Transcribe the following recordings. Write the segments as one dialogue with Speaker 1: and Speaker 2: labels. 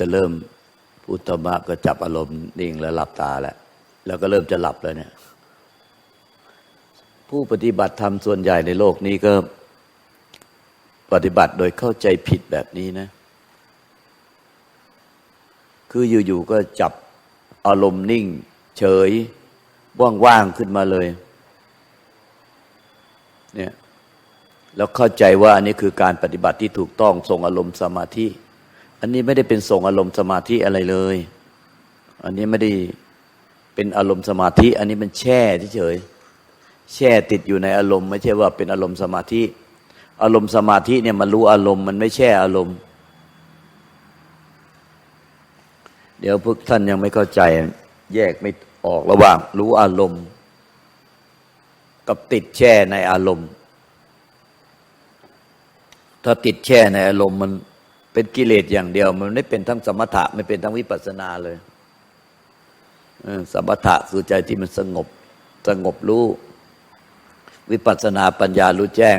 Speaker 1: จะเริ่มพูดธมะก็จับอารมณ์นิ่งแล้วหลับตาแล้วแล้วก็เริ่มจะหลับแล้วเนี่ย ผู้ปฏิบัติธรรมส่วนใหญ่ในโลกนี้ก็ปฏิบัติโดยเข้าใจผิดแบบนี้นะ คืออยู่ๆก็จับอารมณ์นิ่ง เฉย ว่างๆขึ้นมาเลย เนี่ย แล้วเข้าใจว่าอันนี้คือการปฏิบัติที่ถูกต้องส่งอารมณ์สมาธิ อันนี้ไม่ได้เป็นส่งอารมณ์สมาธิอะไรเลย อันนี้ไม่ได้เป็นอารมณ์สมาธิ อันนี้มันแช่เฉยแช่ติดอยู่ในอารมณ์ ไม่ใช่ว่าเป็นอารมณ์สมาธิ อารมณ์สมาธิเนี่ยมันรู้อารมณ์มันไม่แช่อารมณ์ เดี๋ยวพวกท่านยังไม่เข้าใจ แยกไม่ออกระหว่าง รู้อารมณ์ กับติดแช่ในอารมณ์ ถ้าติดแช่ในอารมณ์มัน เป็นกิเลสอย่างเดียว มันไม่เป็นทั้งสมถะไม่เป็นทั้งวิปัสสนาเลยสมถะคือใจที่มันสงบ สงบรู้ วิปัสสนาปัญญารู้แจ้ง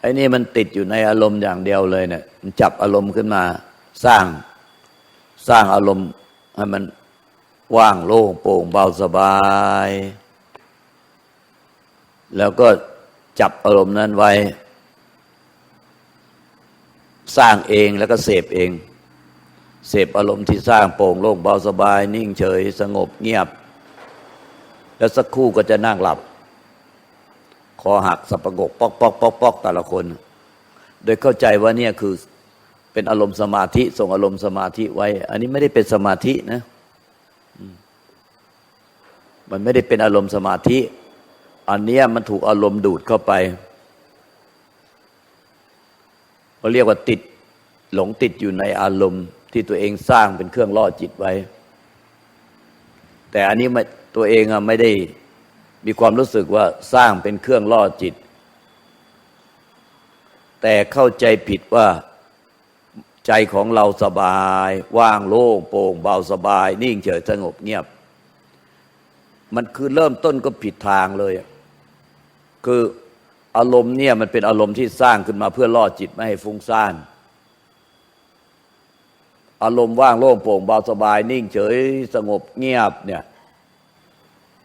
Speaker 1: ไอ้นี่มันติดอยู่ในอารมณ์อย่างเดียวเลยเนี่ยมันจับอารมณ์ขึ้นมา สร้างสร้างอารมณ์ให้มันว่างโล่งโปร่งเบาสบาย แล้วก็จับอารมณ์นั้นไว้ สร้างเองแล้วก็เสพเอง เสพอารมณ์ที่สร้างโปร่งโล่งเบาสบาย นิ่งเฉย สงบเงียบ แล้วสักครู่ก็จะนั่งหลับ คอหักสับประงกปอกปอกปอกปอกแต่ละคน โดยเข้าใจว่าเนี่ยคือเป็นอารมณ์สมาธิ ส่งอารมณ์สมาธิไว้ อันนี้ไม่ได้เป็นสมาธินะ มันไม่ได้เป็นอารมณ์สมาธิ อันเนี้ยมันถูกอารมณ์ดูดเข้าไป เขาเรียกว่าติดหลงติดอยู่ในอารมณ์ ที่ตัวเองสร้างเป็นเครื่องล่อจิตไว้ แต่อันนี้ตัวเองอะไม่ได้มีความรู้สึกว่าสร้างเป็นเครื่องล่อจิต แต่เข้าใจผิดว่าใจของเราสบาย ว่างโล่งโปร่งเบาสบาย นิ่งเฉยสงบเงียบ มันคือเริ่มต้นก็ผิดทางเลย คือ อารมณ์เนี่ยมันเป็นอารมณ์ที่สร้างขึ้นมาเพื่อล่อจิตไม่ให้ฟุ้งซ่าน อารมณ์ว่างโล่งโปร่งเบาสบาย นิ่งเฉยสงบเงียบเนี่ย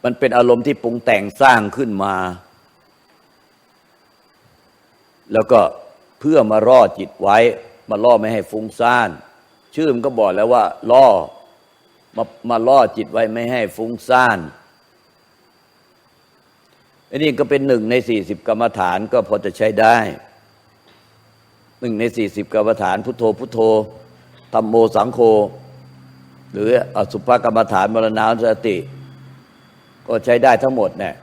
Speaker 1: มันเป็นอารมณ์ที่ปรุงแต่งสร้างขึ้นมา แล้วก็เพื่อมาล่อจิตไว้ มาล่อไม่ให้ฟุ้งซ่าน ชื่อมันก็บอกแล้วว่า ล่อมามาล่อจิตไว้ไม่ให้ฟุ้งซ่าน อันนี้ก็เป็นหนึ่งในสี่สิบกรรมฐานก็พอจะใช้ได้หนึ่งในสี่สิบกรรมฐานพุทโธพุทโธธรรมโมสังโฆหรืออสุภกรรมฐานมรณาสติ ก็ใช้ได้ทั้งหมดเนี่ย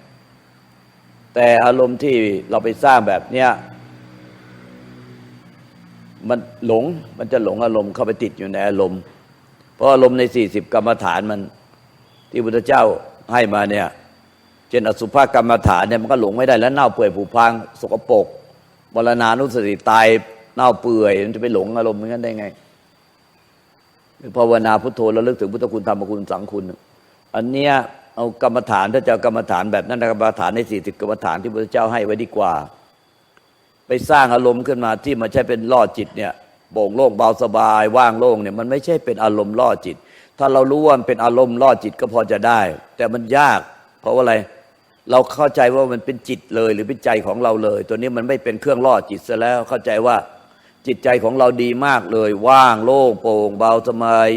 Speaker 1: แต่อารมณ์ที่เราไปสร้างแบบเนี้ยมันหลงมันจะหลงอารมณ์เข้าไปติดอยู่ในอารมณ์ เพราะอารมณ์ในสี่สิบกรรมฐานมัน ที่พุทธเจ้าให้มาเนี่ย เช่นอสุภกรรมฐานเนี่ยมันก็หลงไม่ได้แล้วเน่าเปื่อยผุพังสกปรกมรณานุสติตายเน่าเปื่อยมันจะไปหลงอารมณ์อย่างนั้นได้ไงภาวนาพุทโธแล้วลึกถึงพุทธคุณธรรมคุณสังคุณ อันเนี้ยเอากรรมฐานถ้าจะกรรมฐานแบบนั้นกรรมฐานในสี่สิบกรรมฐานที่พระเจ้าให้ไว้ดีกว่า ไปสร้างอารมณ์ขึ้นมาที่มันใช่เป็นล่อจิตเนี่ยโป่งโล่งเบาสบายว่างโล่งเนี่ยมันไม่ใช่เป็นอารมณ์ล่อจิต ถ้าเรารู้ว่ามันเป็นอารมณ์ล่อจิตก็พอจะได้ แต่มันยาก เพราะว่าอะไร เราเข้าใจว่ามันเป็นจิตเลยหรือเป็นใจของเราเลย ตัวนี้มันไม่เป็นเครื่องล่อจิตซะแล้วเข้าใจว่าจิตใจของเราดีมากเลย ว่างโล่งโปร่งเบาสบาย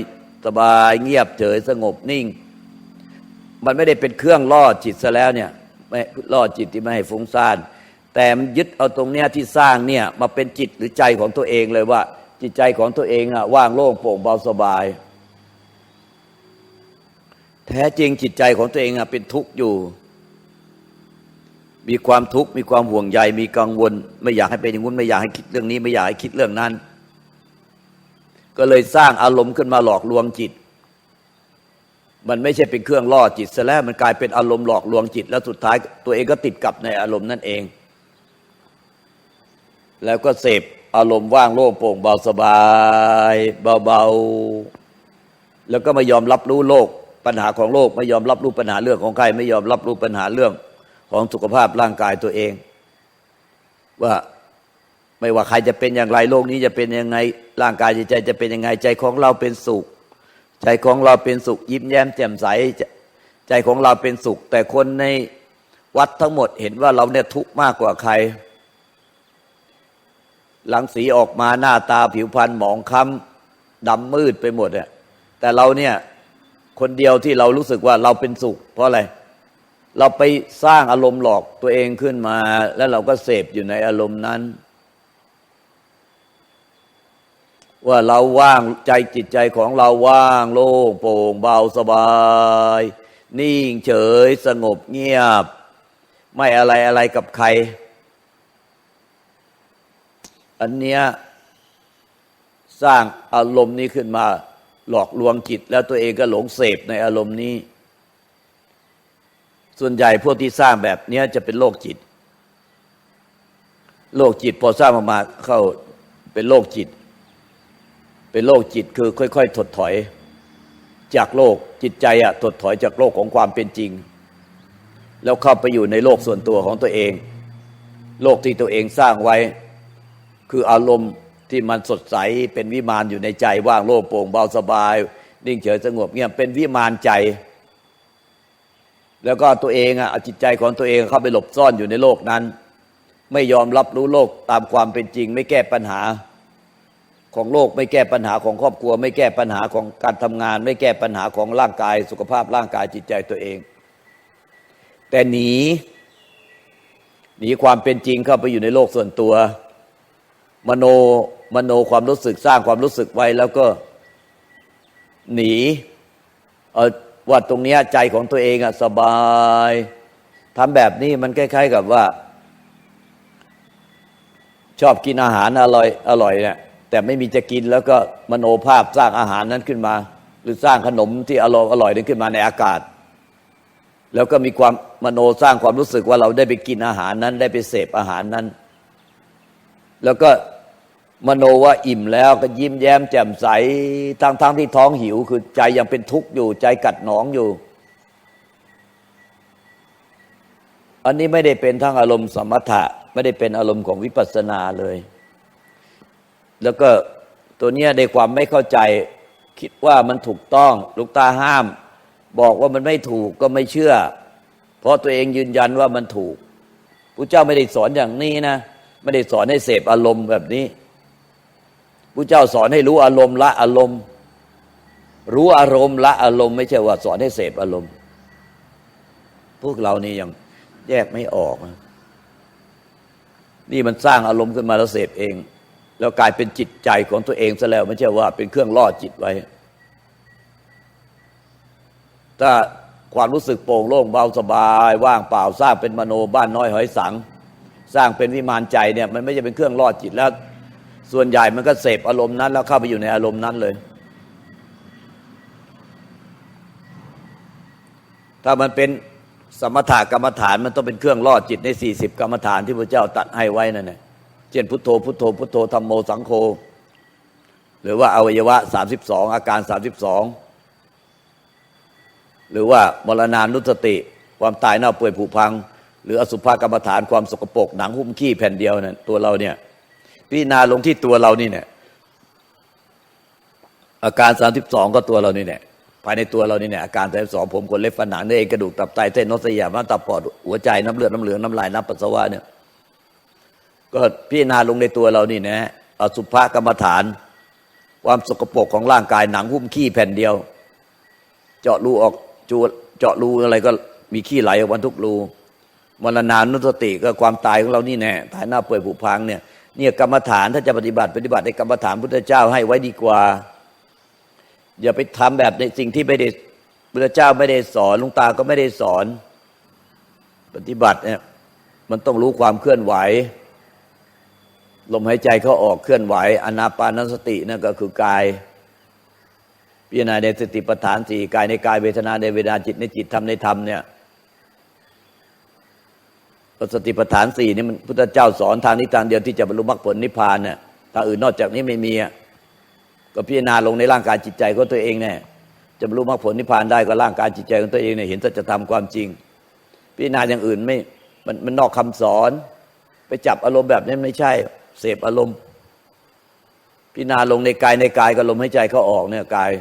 Speaker 1: สบาย เงียบเฉยสงบนิ่ง มันไม่ได้เป็นเครื่องล่อจิตซะแล้วเนี่ยไม่ล่อจิตที่ไม่ให้ฟุ้งซ่าน แต่มันยึดเอาตรงเนี้ยที่สร้างเนี่ยมาเป็นจิตหรือใจของตัวเองเลยว่า จิตใจของตัวเองอะว่างโล่งโปร่งเบาสบาย แท้จริงจิตใจของตัวเองอะเป็นทุกข์อยู่ มีความทุกข์มีความห่วงใยมีกังวล ไม่อยากให้เป็นอย่างนู้นไม่อยากให้คิดเรื่องนี้ ไม่อยากให้คิดเรื่องนั้น ก็เลยสร้างอารมณ์ขึ้นมาหลอกลวงจิต มันไม่ใช่เป็นเครื่องล่อจิตซะแล้วมันกลายเป็นอารมณ์หลอกลวงจิต แล้วสุดท้ายตัวเองก็ติดกับในอารมณ์นั่นเอง แล้วก็เสพอารมณ์ว่างโล่งโปร่งเบาสบาย เบาๆแล้วก็ไม่ยอมรับรู้โลกปัญหาของโลก ไม่ยอมรับรู้ปัญหาเรื่องของใคร ไม่ยอมรับรู้ปัญหาเรื่อง ของสุขภาพร่างกายตัวเอง ว่าไม่ว่าใครจะเป็นอย่างไรโลกนี้จะเป็นยังไง ร่างกายจิตใจจะเป็นยังไง ใจของเราเป็นสุข ใจของเราเป็นสุข ยิ้มแย้มแจ่มใสใจของเราเป็นสุข แต่คนในวัดทั้งหมดเห็นว่าเราเนี่ยทุกข์มากกว่าใคร หลังสีออกมาหน้าตาผิวพรรณหมองคล้ำดำมืดไปหมดอะแต่เราเนี่ยคนเดียวที่เรารู้สึกว่าเราเป็นสุข เพราะอะไรเเราไปสร้างอารมณ์หลอกตัวเองขึ้นมา แล้วเราก็เสพอยู่ในอารมณ์นั้น ว่าเราว่างใจจิตใจของเราว่างโล่งโปร่งเบาสบาย นิ่งเฉยสงบเงียบ ไม่อะไรอะไรกับใคร อันเนี้ยสร้างอารมณ์นี้ขึ้นมา หลอกลวงจิตแล้วตัวเองก็หลงเสพในอารมณ์นี้ ส่วนใหญ่พวกที่สร้างแบบเนี้ยจะเป็นโรคจิต โรคจิตพอสร้างออกมาเข้าเป็นโรคจิต เป็นโรคจิตคือค่อย ๆ ถดถอย จากโลกจิตใจอะถดถอยจากโลกของความเป็นจริง แล้วเข้าไปอยู่ในโลกส่วนตัวของตัวเอง โลกที่ตัวเองสร้างไว้ คืออารมณ์ที่มันสดใสเป็นวิมานอยู่ในใจว่างโล่งโปร่งเบาสบาย นิ่งเฉยสงบเงียบเป็นวิมานใจ แล้วก็ตัวเองอะจิตใจของตัวเองเข้าไปหลบซ่อนอยู่ในโลกนั้น ไม่ยอมรับรู้โลกตามความเป็นจริง ไม่แก้ปัญหาของโลก ไม่แก้ปัญหาของครอบครัว ไม่แก้ปัญหาของการทำงาน ไม่แก้ปัญหาของร่างกาย สุขภาพร่างกายจิตใจตัวเอง แต่หนีหนีความเป็นจริงเข้าไปอยู่ในโลกส่วนตัว มโนมโนความรู้สึกสร้างความรู้สึกไว้แล้วก็หนีเออ ว่าตรงนี้ใจของตัวเองอะสบายทำแบบนี้มันคล้าย ๆ กับว่า ชอบกินอาหารอร่อยอร่อยเนี่ยแต่ไม่มีจะกินแล้วก็มโนภาพสร้างอาหารนั้นขึ้นมา หรือสร้างขนมที่อร่อยอร่อยนั้นขึ้นมาในอากาศ แล้วก็มีความมโนสร้างความรู้สึกว่าเราได้ไปกินอาหารนั้น ได้ไปเสพอาหารนั้น แล้วก็ มโนว่าอิ่มแล้วก็ยิ้มแย้มแจ่มใสทั้งทั้งที่ท้องหิว คือใจยังเป็นทุกข์อยู่ ใจกัดหนองอยู่ อันนี้ไม่ได้เป็นทั้งอารมณ์สมถะ ไม่ได้เป็นอารมณ์ของวิปัสสนาเลย แล้วก็ตัวเนี้ยในความไม่เข้าใจ คิดว่ามันถูกต้องลูกตาห้าม บอกว่ามันไม่ถูกก็ไม่เชื่อ เพราะตัวเองยืนยันว่ามันถูกพระเจ้าไม่ได้สอนอย่างนี้นะไม่ได้สอนให้เสพอารมณ์แบบนี้ พระเจ้าสอนให้รู้อารมณ์ละอารมณ์ รู้อารมณ์ละอารมณ์ไม่ใช่ว่าสอนให้เสพอารมณ์ พวกเรานี่ยังแยกไม่ออกนะนี่มันสร้างอารมณ์ขึ้นมาแล้วเสพเอง แล้วกลายเป็นจิตใจของตัวเองซะแล้วไม่ใช่ว่าเป็นเครื่องล่อจิตไว้ ถ้าความรู้สึกโปร่งโล่งเบาสบาย ว่างเปล่าสร้างเป็นมโนบ้านน้อยหอยสัง สร้างเป็นวิมานใจเนี่ย มันไม่ใช่เป็นเครื่องล่อจิตแล้ว ส่วนใหญ่มันก็เสพอารมณ์นั้น แล้วเข้าไปอยู่ในอารมณ์นั้นเลย ถ้ามันเป็นสมถกรรมฐานมันต้องเป็นเครื่องล่อจิตใน 40 กรรมฐานที่พระเจ้าตัดให้ไว้นั่นแหละเช่นพุทโธพุทโธพุทโธธรรมโมสังโฆหรือว่าอวัยวะ 32 อาการ 32 หรือว่ามรณานุสติ ความตายเน่าเปื่อยผุพัง หรืออสุภกรรมฐานความสกปรกหนังหุ้มขี้แผ่นเดียวนี่ยตัวเราเนี่ย พิจารณาลงที่ตัวเรานี่เนี่ยอาการ32ก็ตัวเรานี่เนี่ยภายในตัวเรานี่เนี่ยอาการ32ผมขนเล็บฝันหนังเนื้อเอ็นกระดูกตับไตเส้นนสยามตับปอดหัวใจน้ำเลือดน้ำเหลืองน้ำลายน้ำปัสสาวะเนี่ยก็พิจารณาลงในตัวเรานี่นะอสุภกรรมฐาน ความสกปรกของร่างกายหนังหุ้มขี้แผ่นเดียว เจาะรูออกจูเจาะรูอะไรก็มีขี้ไหลออกมาทุกรูมรณานุสติก็ความตายของเรานี่แน่ตายหน้าเปื่อยผุพังเนี่ย เนี่ยกรรมฐานถ้าจะปฏิบัติปฏิบัติในกรรมฐานพุทธเจ้าให้ไว้ดีกว่า อย่าไปทำแบบในสิ่งที่ไม่ได้พุทธเจ้าไม่ได้สอนลุงตาก็ไม่ได้สอน ปฏิบัติเนี่ยมันต้องรู้ความเคลื่อนไหว ลมหายใจเขาออกเคลื่อนไหวอนาปานสตินั่นก็คือกายพิจารณาในสติปัฏฐานสี่กายในกายเวทนาในเวทนาจิตในจิตธรรมในธรรมเนี่ย สติปัฏฐานสี่นี่มันพุทธเจ้าสอนทางนี้ทางเดียวที่จะบรรลุมรรคผลนิพพานเนี่ยทางอื่นนอกจากนี้ไม่มีอะก็พิจารณาลงในร่างกายจิตใจของตัวเองเนี่ยจะบรรลุมรรคผลนิพพานได้ก็ร่างกายจิตใจของตัวเองเนี่ยเห็นสัจธรรมความจริง พิจารณาอย่างอื่นไม่มันมันนอกคำสอน ไปจับอารมณ์แบบนี้ไม่ใช่ เสพอารมณ์ พิจารณาลงในกายในกายกับลมหายใจเข้าออกเนี่ยกาย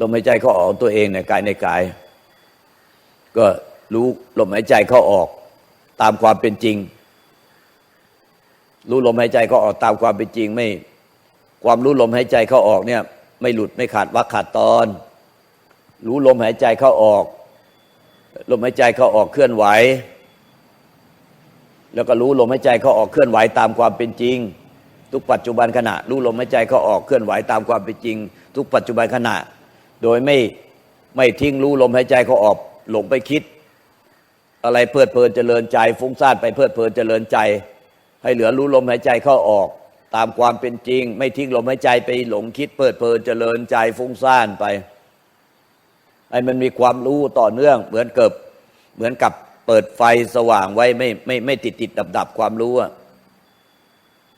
Speaker 1: ลมหายใจเข้าออกตัวเองเนี่ยกายในกาย ก็รู้ลมหายใจเข้าออก ตามความเป็นจริง รู้ลมหายใจเขาออกตามความเป็นจริง ไม่ ความรู้ลมหายใจเข้าออกเนี่ย ไม่หลุดไม่ขาดวักขาดตอน รู้ลมหายใจเข้าออก ลมหายใจเข้าออกเคลื่อนไหว แล้วก็รู้ลมหายใจเข้าออกเคลื่อนไหวตามความเป็นจริง ทุกปัจจุบันขณะ รู้ลมหายใจเข้าออกเคลื่อนไหวตามความเป็นจริง ทุกปัจจุบันขณะ โดยไม่ไม่ทิ้งรู้ลมหายใจเข้าออกหลงไปคิด อะไรเพลิดเพลินเจริญใจ ฟุ้งซ่านไปเพลิดเพลินเจริญใจ ให้เหลือรู้ลมหายใจเข้าออก ตามความเป็นจริง ไม่ทิ้งลมหายใจไปหลงคิดเพลิดเพลินเจริญใจฟุ้งซ่านไปให้มันมีความรู้ต่อเนื่อง เหมือนเกับเหมือนกับเปิดไฟสว่างไว้ไม่ไม่ไม่ติดติดดับดับความรู้อะ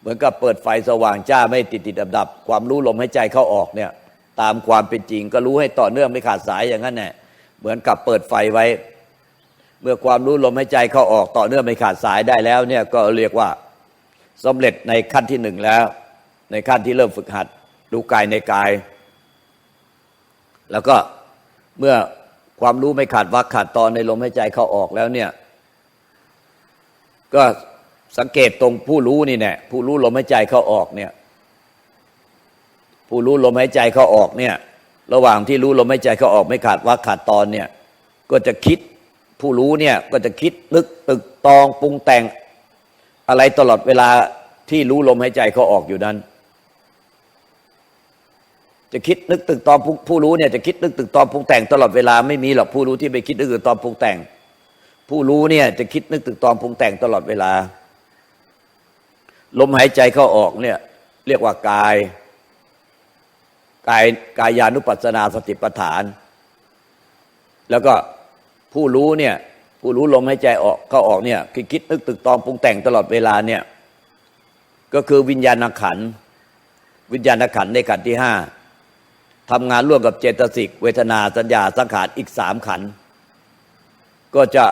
Speaker 1: เหมือนกับเปิดไฟสว่างจ้าไม่ติดติดดับดับความรู้ลมหายใจเข้าออกเนี่ย ตามความเป็นจริง ก็รู้ให้ต่อเนื่องไม่ขาดสายอย่างนั้นแหละเหมือนกับเปิดไฟไว้ เมื่อความรู้ลมหายใจเข้าออกต่อเนื่องไม่ขาดสายได้แล้วเนี่ยก็เรียกว่าสำเร็จในขั้นที่หนึ่งแล้ว ในขั้นที่เริ่มฝึกหัดรู้กายในกาย แล้วก็เมื่อความรู้ไม่ขาดวักขาดตอนในลมหายใจเข้าออกแล้วเนี่ย ก็สังเกตตรงผู้รู้นี่แน่ผู้รู้ลมหายใจเข้าออกเนี่ย ผู้รู้ลมหายใจเข้าออกเนี่ย ระหว่างที่รู้ลมหายใจเข้าออกไม่ขาดวักขาดตอนเนี่ย ก็จะคิด ผู้รู้เนี่ยก็จะคิดนึกตึกตองปรุงแต่ง อะไรตลอดเวลาที่รู้ลมหายใจเขาออกอยู่นั้น จะคิดนึกตึกตองผู้รู้เนี่ยจะคิดนึกตึกตองปรุงแต่งตลอดเวลาไม่มีหรอกผู้รู้ที่ไปคิดนึกตึกตองปรุงแต่ง ผู้รู้เนี่ยจะคิดนึกตึกตองปรุงแต่งตลอดเวลา ลมหายใจเข้าออกเนี่ยเรียกว่ากายกายกายานุปัสสนาสติปัฏฐาน แล้วก็ ผู้รู้เนี่ยผู้รู้ลมหายใจออกเข้าออกเนี่ยคือคิดนึกตึกตองปรุงแต่งตลอดเวลาเนี่ยก็คือวิญญาณขัน วิญญาณขันในขันที่ห้าทำงานร่วมกับเจตสิก เวทนาสัญญาสังขารอีกสามขัน ก็จะ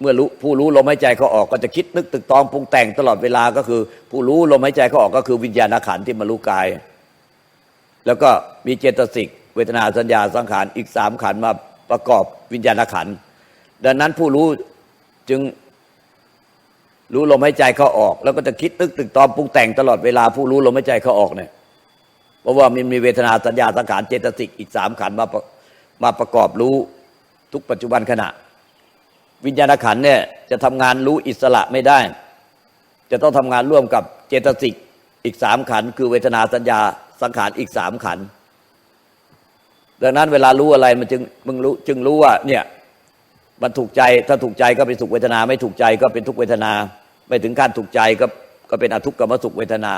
Speaker 1: เมื่อรู้ผู้รู้ลมหายใจเขาออกก็จะคิดนึกตึกตองปรุงแต่งตลอดเวลาก็คือ ผู้รู้ลมหายใจเขาออกก็คือวิญญาณขันที่มารู้กาย แล้วก็มีเจตสิก เวทนาสัญญาสังขารอีกสามขันมา ประกอบวิญญาณขันธ์ดังนั้นผู้รู้จึงรู้ลมหายใจเขาออก แล้วก็จะคิดนึกตึกตองปรุงแต่งตลอดเวลาผู้รู้ลมหายใจเขาออกเนี่ยเพราะว่ามันมีเวทนาสัญญาสังขารเจตสิกอีกสามขันมามาประกอบรู้ทุกปัจจุบันขณะ วิญญาณขันเนี่ยจะทำงานรู้อิสระไม่ได้ จะต้องทำงานร่วมกับเจตสิกอีกสามขัน คือเวทนาสัญญาสังขารอีกสามขันธ์ ดังนั้นเวลารู้อะไรมันจึงมึงรู้จึงรู้ว่าเนี่ยมันถูกใจถ้าถูกใจก็เป็นสุขเวทนา ไม่ถูกใจก็เป็นทุกเวทนา ไม่ถึงขั้นถูกใจก็ก็เป็นอทุกขมสุขเวทนา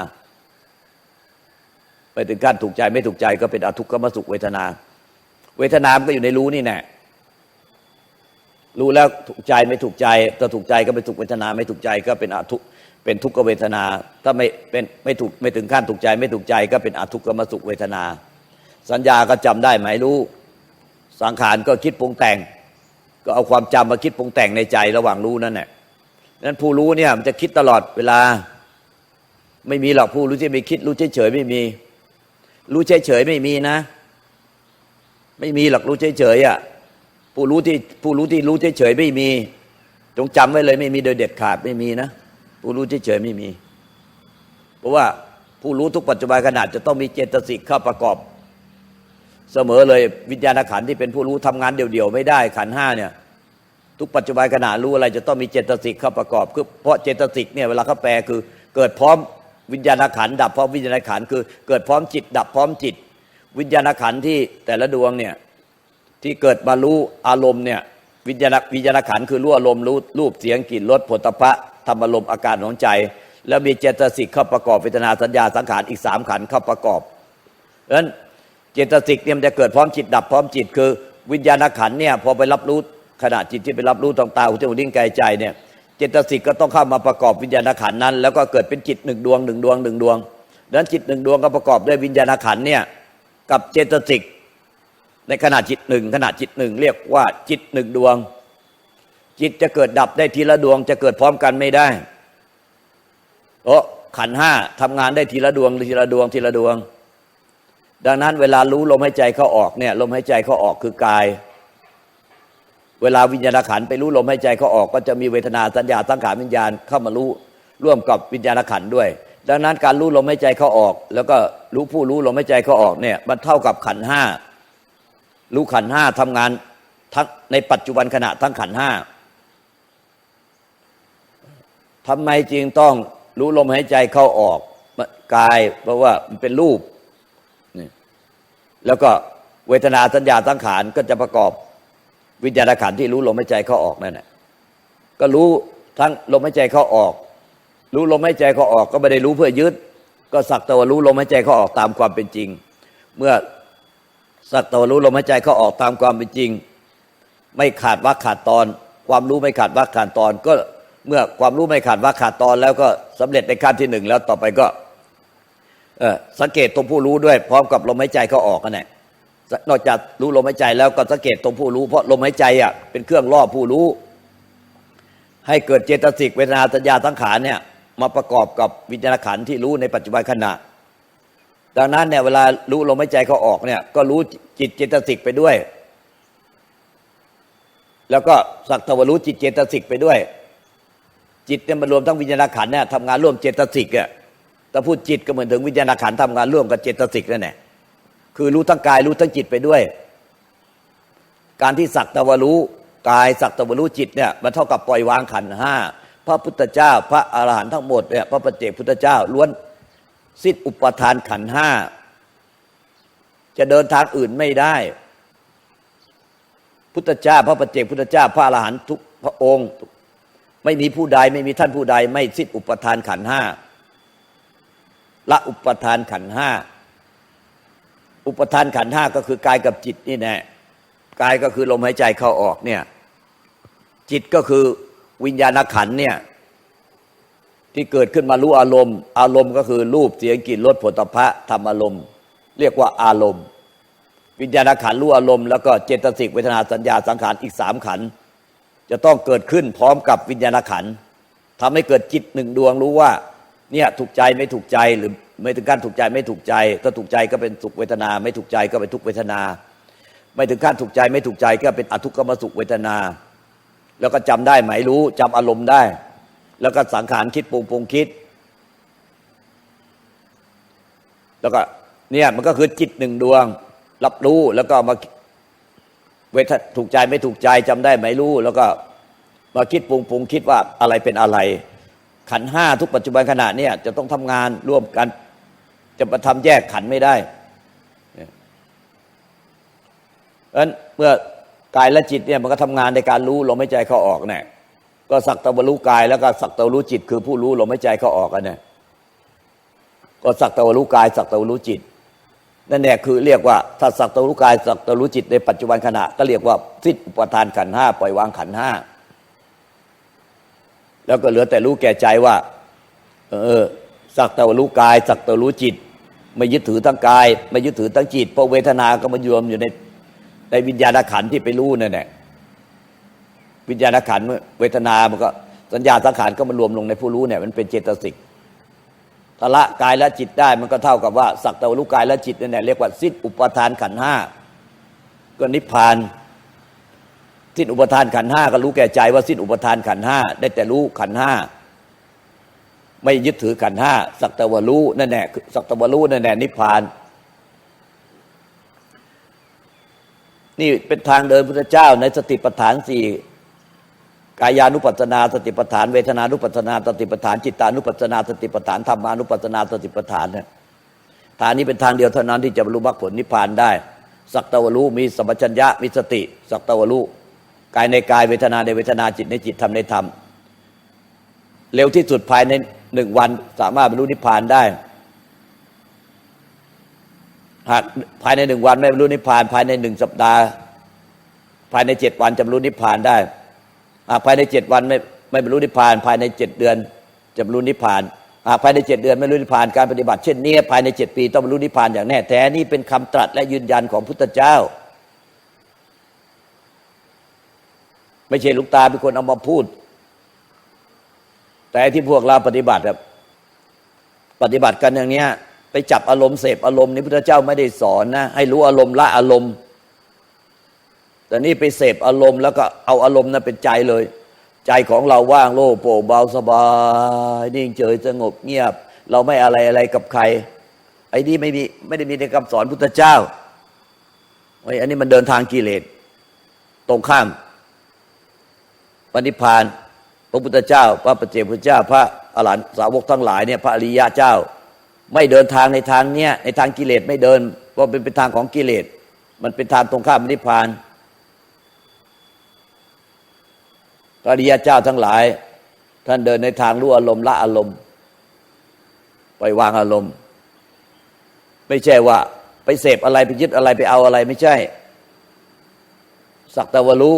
Speaker 1: ไปถึงขั้นถูกใจไม่ถูกใจก็เป็นอทุกขมสุขเวทนา เวทนา มันก็อยู่ในรู้นี่แน่รู้แล้วถูกใจไม่ถูกใจถ้าถูกใจก็เป็นสุขเวทนา ไม่ถูกใจก็เป็นอทุเป็นทุกขเวทนา ถ้าไม่เป็นไม่ถูกไม่ถึงขั้นถูกใจ ไม่ถูกใจก็เป็นอทุกขมสุขเวทนา สัญญาก็จำได้ไหมรู้ สังขารก็คิดปรุงแต่ง ก็เอาความจำมาคิดปรุงแต่งในใจระหว่างรู้นั่นแหละนั้นผู้รู้เนี่ยมันจะคิดตลอดเวลา ไม่มีหรอกผู้รู้ที่ไม่คิด รู้เฉยๆไม่มี รู้เฉยๆไม่มีนะ ไม่มีหรอกรู้เฉยๆอะผู้รู้ที่ผู้รู้ที่รู้เฉยๆไม่มี จงจำไว้เลย ไม่มีโดยเด็ดขาดไม่มีนะผู้รู้เฉยๆไม่มี เพราะว่าผู้รู้ทุกปัจจุบันขนาดจะต้องมีเจตสิกเข้าประกอบ เสมอเลยวิญญาณขันธ์ที่เป็นผู้รู้ทำงานเดี่ยวๆไม่ได้ขันธ์ห้าเนี่ยทุกปัจจุบันขณะรู้อะไรจะต้องมีเจตสิกเข้าประกอบคือเพราะเจตสิกเนี่ยเวลาเขาแปลคือเกิดพร้อมวิญญาณขันธ์ดับพร้อมวิญญาณขันธ์คือเกิดพร้อมจิต ดับพร้อมจิต วิญญาณขันธ์ที่แต่ละดวงเนี่ยที่เกิดมารู้อารมณ์เนี่ยวิญญาณวิญญาณขันธ์คือรู้อารมณ์รู้รูปเสียงกลิ่นรสผลตภะธรรมอารมณ์อาการของใจ แล้วมีเจตสิกเข้าประกอบเวทนาสัญญาสังขารอีกสามขันธ์เข้าประกอบเพราะฉะนั้น เจตสิกเนี่ยมันจะเกิดพร้อมจิตดับพร้อมจิต คือวิญญาณขันธ์เนี่ยพอไปรับรู้ขณะจิตที่ไปรับรู้ทางตาหูจมูกลิ้นกายใจเนี่ยเจตสิกก็ต้องเข้ามาประกอบวิญญาณขันธ์นั้น แล้วก็เกิดเป็นจิตหนึ่งดวงหนึ่งดวงหนึ่งดวงดังนั้นจิตหนึ่งดวงก็ประกอบด้วยวิญญาณขันธ์เนี่ยกับเจตสิกในขณะจิตหนึ่งขณะจิตหนึ่งเรียกว่าจิตหนึ่งดวง จิตจะเกิดดับได้ทีละดวง จะเกิดพร้อมกันไม่ได้เพราะขันห้าทำงานได้ทีละดวงทีละดวงทีละดวง ดังนั้นเวลารู้ลมหายใจเข้าออกเนี่ยลมหายใจเข้าออกคือกาย เวลาวิญญาณขันไปรู้ลมหายใจเข้าออกก็จะมีเวทนาสัญญาตั้งขานวิญญาณเข้ามารู้ร่วมกับวิญญาณขันด้วย ดังนั้นการรู้ลมหายใจเข้าออก แล้วก็รู้ผู้รู้ลมหายใจเข้าออกเนี่ยมันเท่ากับขันห้ารู้ขันห้าทำงานทั้งในปัจจุบันขณะทั้งขันห้าทำไมจึงต้องรู้ลมหายใจเข้าออกกาย เพราะว่ามันเป็นรูป แล้วก็เวทนาสัญญาตั้งขานก็จะประกอบวิญญาณขันธ์ที่รู้ลมหายใจเข้าออกนั่นแหละก็รู้ทั้งลมหายใจเข้าออก รู้ลมหายใจเข้าออกก็ไม่ได้รู้เพื่อยึด ก็สักแต่ว่ารู้ลมหายใจเข้าออกตามความเป็นจริง เมื่อสักแต่ว่ารู้ลมหายใจเข้าออกตามความเป็นจริง ไม่ขาดว่าขาดตอน ความรู้ไม่ขาดว่าขาดตอน ก็เมื่อความรู้ไม่ขาดว่าขาดตอน แล้วก็สำเร็จในขั้นที่หนึ่งแล้วต่อไปก็ เออสังเกตตรงผู้รู้ด้วย พร้อมกับลมหายใจเขาออกกันแหละนอกจากรู้ลมหายใจแล้วก็สังเกตตรงผู้รู้ เพราะลมหายใจอะเป็นเครื่องล่อผู้รู้ ให้เกิดเจตสิกเวทนาสัญญาทั้งขานเนี่ยมาประกอบกับวิญญาณขันธ์ที่รู้ในปัจจุบันขณะ ดังนั้นเนี่ยเวลารู้ลมหายใจเขาออกเนี่ย ก็รู้จิตเจตสิกไปด้วย แล้วก็สักตะวรู้จิตเจตสิกไปด้วย จิตเนี่ยมันรวมทั้งวิญญาณขันธ์เนี่ยทำงานร่วมเจตสิกอะ แต่พูดจิตก็เหมือนถึงวิญญาณขันธ์ทำงานร่วมกับเจตสิกนั่นแหละคือรู้ทั้งกายรู้ทั้งจิตไปด้วย การที่สักตะวรู้กายสักตะวรู้จิตเนี่ยมันเท่ากับปล่อยวางขันห้าพระพุทธเจ้า พระอรหันต์ทั้งหมดเนี่ยพระปฏิเจกพุทธเจ้าล้วนสิ้นอุปทานขันห้าจะเดินทางอื่นไม่ได้ พุทธเจ้า พระปฏิเจกพุทธเจ้า พระอรหันต์ทุกพระองค์ ไม่มีผู้ใดไม่มีท่านผู้ใด ไม่สิ้นอุปทานขันห้า ละอุปทานขันห้าอุปทานขันห้าก็คือกายกับจิตนี่แน่กายก็คือลมหายใจเข้าออกเนี่ย จิตก็คือวิญญาณขันเนี่ย ที่เกิดขึ้นมารู้อารมณ์ อารมณ์ก็คือรูปเสียงกลิ่นรสผลิตภะธรรมอารมณ์ เรียกว่าอารมณ์ วิญญาณขันรู้อารมณ์แล้วก็เจตสิกเวทนาสัญญาสังขารอีกสามขันจะต้องเกิดขึ้นพร้อมกับวิญญาณขันธ์ทำให้เกิดจิตหนึ่งดวงรู้ว่า เนี่ยถูกใจไม่ถูกใจหรือไม่ถึงขั้นถูกใจไม่ถูกใจ ถ้าถูกใจก็เป็นสุขเวทนา ไม่ถูกใจก็เป็นทุกเวทนา ไม่ถึงขั้นถูกใจไม่ถูกใจก็เป็นอทุกขมสุขเวทนา แล้วก็จำได้ไหมรู้จำอารมณ์ได้ แล้วก็สังขารคิดปรุงปรุงคิด แล้วก็เนี่ยมันก็คือจิตหนึ่งดวง รับรู้แล้วก็มาเวทถูกใจไม่ถูกใจจำได้ไหมรู้ แล้วก็มาคิดปรุงปรุงคิดว่าอะไรเป็นอะไร ขันห้าทุกปัจจุบันขณะเนี่ยจะต้องทำงานร่วมกัน จะมาทำแยกขันไม่ได้เพราะฉะนั้นเมื่อกายและจิตเนี่ยมันก็ทำงานในการรู้ลมหายใจเข้าออกเนี่ยก็สักตะวรู้กายแล้วก็สักตะวรู้จิต คือผู้รู้ลมหายใจเข้าออกกันเนี่ยก็สักตะวรู้กาย สักตะวรู้จิตนั่นแหละคือเรียกว่าถ้าสักตะวรู้กายสักตะวรู้จิตในปัจจุบันขณะ ก็เรียกว่าสิ้นอุปทานขันห้าปล่อยวางขันห้า แล้วก็เหลือแต่รู้แก่ใจว่า เออสักแต่วรู้กายสักแต่รู้จิต ไม่ยึดถือทั้งกาย ไม่ยึดถือทั้งจิตเพราะเวทนาก็มารวมอยู่ในในวิญญาณขันธ์ที่ไปรู้นั่นแหละวิญญาณขันธ์เวทนามันก็สัญญาสังขารก็มารวมลงในผู้รู้เนี่ย มันเป็นเจตสิกทละกายและจิตได้มันก็เท่ากับว่าสักแต่วรู้กายและจิตนั่นแหละเรียกว่าสิ้นอุปทานขันธ์ห้าก็นิพพาน สิ้นอุปทานขันห้าก็รู้แก่ใจว่าสิ้นอุปทานขันห้าได้แต่รู้ขันห้าไม่ยึดถือขันห้าสักต่ว่ารู้นั่นแหละสักต่ว่ารู้นั่นแหละนิพพาน นี่เป็นทางเดินพุทธเจ้าในสติปัฏฐานสี่กายานุปัสนาสติปัฏฐาน เวทนานุปัสนาสติปัฏฐาน จิตานุปัสนาสติปัฏฐานธรรมานุปัสนาสติปัฏฐานเนี่ยทางนี้เป็นทางเดียวเท่านั้นที่จะบรรลุมรรคผลนิพพานได้ สักตะวรู้มีสัมปชัญญะมีสติ สักตะวรู้ กายในกายเวทนาในเวทนาจิตในจิตธรรมในธรรม เร็วที่สุดภายในหนึ่งวันสามารถบรรลุนิพพานได้ หากภายในหนึ่งวันไม่บรรลุนิพพาน ภายในหนึ่งสัปดาห์ ภายในเจ็ดวันจะบรรลุนิพพานได้หากภายในเจ็ดวันไม่ไม่บรรลุนิพพาน ภายในเจ็ดเดือนจะบรรลุนิพพานหากภายในเจ็ดเดือนไม่บรรลุนิพพานการปฏิบัติเช่นนี้ภายในเจ็ดปีต้องบรรลุนิพพานอย่างแน่แท้นี่เป็นคำตรัสและยืนยันของพุทธเจ้า ไม่ใช่ลูกตาเป็นคนเอามาพูด แต่ที่พวกเราปฏิบัติแบบปฏิบัติกันอย่างเนี้ย ไปจับอารมณ์เสพอารมณ์นี้พุทธเจ้าไม่ได้สอนนะ ให้รู้อารมณ์ละอารมณ์ แต่นี่ไปเสพอารมณ์แล้วก็เอาอารมณ์นั้นเป็นใจเลย ใจของเราว่างโล่โปร่งเบาสบายนิ่งเฉยสงบเงียบ เราไม่อะไรอะไรกับใคร ไอ้นี่ไม่มีไม่ได้มีในคำสอนพุทธเจ้าไอ้อันนี้มันเดินทางกิเลสตรงข้าม ปณิพาน พระพุทธเจ้า พระปฏิเจกพุทธเจ้า พระอรหันตสาวกทั้งหลายเนี่ยพระอริยะเจ้า ไม่เดินทางในทางเนี้ยในทางกิเลสไม่เดินเพราะเป็นเป็นทางของกิเลส มันเป็นทางตรงข้ามนิพพานพระอริยเจ้าทั้งหลาย ท่านเดินในทางรู้อารมณ์ละอารมณ์ไปวางอารมณ์ ไม่ใช่ว่า ไปเสพอะไรไปยึดอะไรไปเอาอะไรไม่ใช่สักแต่วรู้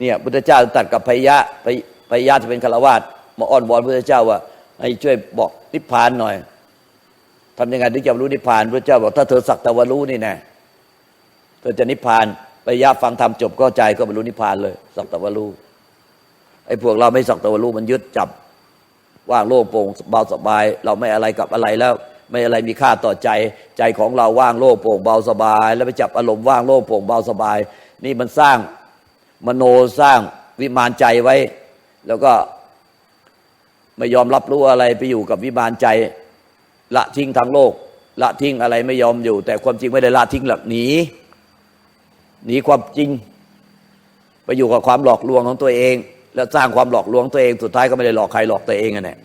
Speaker 1: เนี่ยพุทธเจ้าตัดกับพยะพยพยะจะเป็นฆราวาสมาอ้อนวอนพุทธเจ้าว่าให้ช่วยบอกนิพพานหน่อยทำยังไงถึงจะรู้นิพพานพระเจ้าบอกถ้าเธอสักแต่ว่ารู้นี่แน่เธอจะนิพพานพยะฟังธรรมจบก็ใจก็บรรลุนิพพานเลย สักแต่ว่ารู้ไอ้พวกเราไม่สักแต่ว่ารู้มันยึดจับว่างโล่งโปร่งเบาสบาย เราไม่อะไรกับอะไรแล้ว ไม่อะไรมีค่าต่อใจใจของเราว่างโล่งโปร่งเบาสบาย แล้วไปจับอารมณ์ว่างโล่งโปร่งเบาสบาย นี่มันสร้าง มโนสร้างวิมานใจไว้ แล้วก็ไม่ยอมรับรู้อะไรไปอยู่กับวิมานใจ ละทิ้งทางโลก ละทิ้งอะไรไม่ยอมอยู่ แต่ความจริงไม่ได้ละทิ้งหลักหนีหนีความจริง ไปอยู่กับความหลอกลวงของตัวเอง แล้วสร้างความหลอกลวงตัวเอง สุดท้ายก็ไม่ได้หลอกใครหลอกตัวเองอะเนี่ย